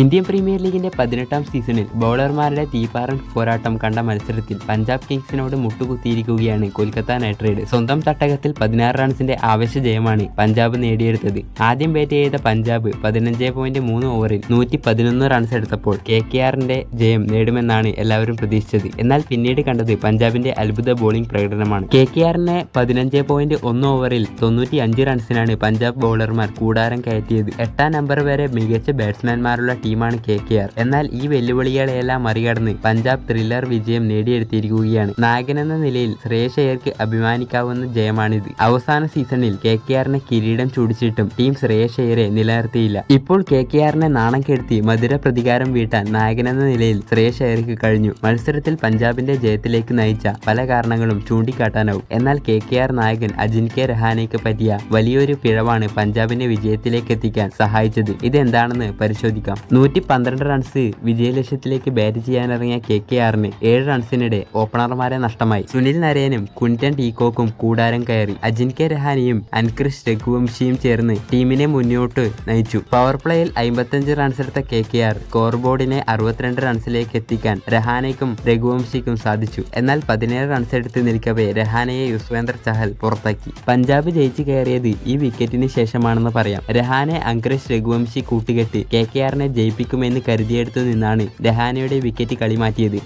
Indian premier ലീഗിന്റെ പതിനെട്ടാം സീസണിൽ ബൗളർമാരുടെ തീപാറൻ പോരാട്ടം കണ്ട മത്സരത്തിൽ പഞ്ചാബ് കിങ്സിനോട് മുട്ടുകുത്തിയിരിക്കുകയാണ് കൊൽക്കത്ത നൈറ്റ് റൈഡേഴ്സ്. സ്വന്തം തട്ടകത്തിൽ പതിനാറ് റൺസിന്റെ ആവശ്യ ജയമാണ് പഞ്ചാബ് നേടിയെടുത്തത്. ആദ്യം ബാറ്റ് ചെയ്ത പഞ്ചാബ് പതിനഞ്ച് പോയിന്റ് മൂന്ന് ഓവറിൽ നൂറ്റി പതിനൊന്ന് റൺസ് എടുത്തപ്പോൾ കെ കെ ആറിന്റെ ജയം നേടുമെന്നാണ് എല്ലാവരും പ്രതീക്ഷിച്ചത്. എന്നാൽ പിന്നീട് കണ്ടത് പഞ്ചാബിന്റെ അത്ഭുത ബോളിംഗ് പ്രകടനമാണ്. കെ കെ ആറിനെ പതിനഞ്ച് പോയിന്റ് ഒന്ന് ഓവറിൽ തൊണ്ണൂറ്റി അഞ്ച് റൺസിനാണ് പഞ്ചാബ് ബൗളർമാർ കൂടാരം കയറ്റിയത്. എട്ടാം നമ്പർ വരെ മികച്ച ബാറ്റ്സ്മാൻമാരുള്ള ടീമാണ് കെ കെ ആർ. എന്നാൽ ഈ വെല്ലുവിളികളെയെല്ലാം മറികടന്ന് പഞ്ചാബ് ത്രില്ലർ വിജയം നേടിയെടുത്തിരിക്കുകയാണ്. നായകൻ എന്ന നിലയിൽ ശ്രേയസ് അയ്യർക്ക് അഭിമാനിക്കാവുന്ന ജയമാണിത്. അവസാന സീസണിൽ കെ കെ ആറിനെ കിരീടം ചൂടിച്ചിട്ടും ടീം ശ്രേയസ് അയ്യരെ നിലനിർത്തിയില്ല. ഇപ്പോൾ കെ കെ ആറിനെ നാണം കെടുത്തി മധുര പ്രതികാരം വീട്ടാൻ നായകൻ എന്ന നിലയിൽ ശ്രേയസ് അയ്യർക്ക് കഴിഞ്ഞു. മത്സരത്തിൽ പഞ്ചാബിന്റെ ജയത്തിലേക്ക് നയിച്ച പല കാരണങ്ങളും ചൂണ്ടിക്കാട്ടാനാവും. എന്നാൽ കെ കെ ആർ നായകൻ അജിൻ കെ രഹാനയ്ക്ക് പറ്റിയ വലിയൊരു പിഴവാണ് പഞ്ചാബിന്റെ വിജയത്തിലേക്ക് എത്തിക്കാൻ സഹായിച്ചത്. ഇതെന്താണെന്ന് പരിശോധിക്കാം. നൂറ്റി പന്ത്രണ്ട് റൺസ് വിജയലക്ഷ്യത്തിലേക്ക് ബാറ്റ് ചെയ്യാനിറങ്ങിയ കെ കെ ആറിന് ഏഴ് റൺസിനിടെ ഓപ്പണർമാരെ നഷ്ടമായി. സുനിൽ നരേനും കുന്റൻ ടീകോക്കും കൂടാരം കയറി അജിൻ കെ രഹാനിയും അൻക്രിഷ് രഘുവംശിയും ചേർന്ന് ടീമിനെ മുന്നോട്ട് നയിച്ചു. പവർ പ്ലേയിൽ അമ്പത്തഞ്ച് റൺസ് എടുത്ത K K R score board അറുപത്തിരണ്ട് റൺസിലേക്ക് എത്തിക്കാൻ രഹാനയ്ക്കും രഘുവംശിക്കും സാധിച്ചു. എന്നാൽ പതിനേഴ് റൺസ് എടുത്ത് നിൽക്കവേ രഹാനയെ യുസ്വേന്ദ്ര ചഹൽ പുറത്താക്കി. പഞ്ചാബ് ജയിച്ചു കയറിയത് ഈ വിക്കറ്റിന് ശേഷമാണെന്ന് പറയാം. രഹാനെ അങ്ക്രിഷ് രഘുവംശി കൂട്ടുകെട്ടി കെ കെ ആറിനെ ജയിപ്പിക്കുമെന്ന് കരുതിയെടുത്തു നിന്നാണ് രഹാനയുടെ വിക്കറ്റ് കളി മാറ്റിയത്.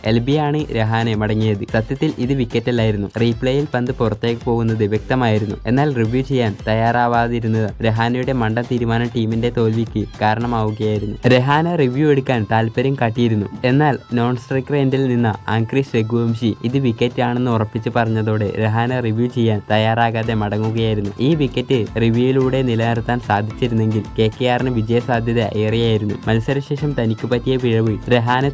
ആണ് രഹാനെ മടങ്ങിയത്. സത്യത്തിൽ ഇത് വിക്കറ്റല്ലായിരുന്നു. റീപ്ലേയിൽ പന്ത് പുറത്തേക്ക് പോകുന്നത് വ്യക്തമായിരുന്നു. എന്നാൽ റിവ്യൂ ചെയ്യാൻ തയ്യാറാവാതിരുന്നത് രഹാനയുടെ മണ്ട തീരുമാനം ടീമിന്റെ തോൽവിക്ക് കാരണമാവുകയായിരുന്നു. രഹാന റിവ്യൂ എടുക്കാൻ താല്പര്യം കാട്ടിയിരുന്നു. എന്നാൽ നോൺ സ്ട്രൈക്കർ എൻഡിൽ നിന്ന ആങ്ക്രിഷ് രഘുവംശി ഇത് വിക്കറ്റ് ആണെന്ന് ഉറപ്പിച്ച് പറഞ്ഞതോടെ രഹാന റിവ്യൂ ചെയ്യാൻ തയ്യാറാകാതെ മടങ്ങുകയായിരുന്നു. ഈ വിക്കറ്റ് റിവ്യൂയിലൂടെ നിലനിർത്താൻ സാധിച്ചിരുന്നെങ്കിൽ കെ കെ ആറിന് വിജയ സാധ്യത ഏറെയായിരുന്നു മത്സരശേഷം തനിക്ക് പറ്റിയ പിഴവ്. രഹാനെ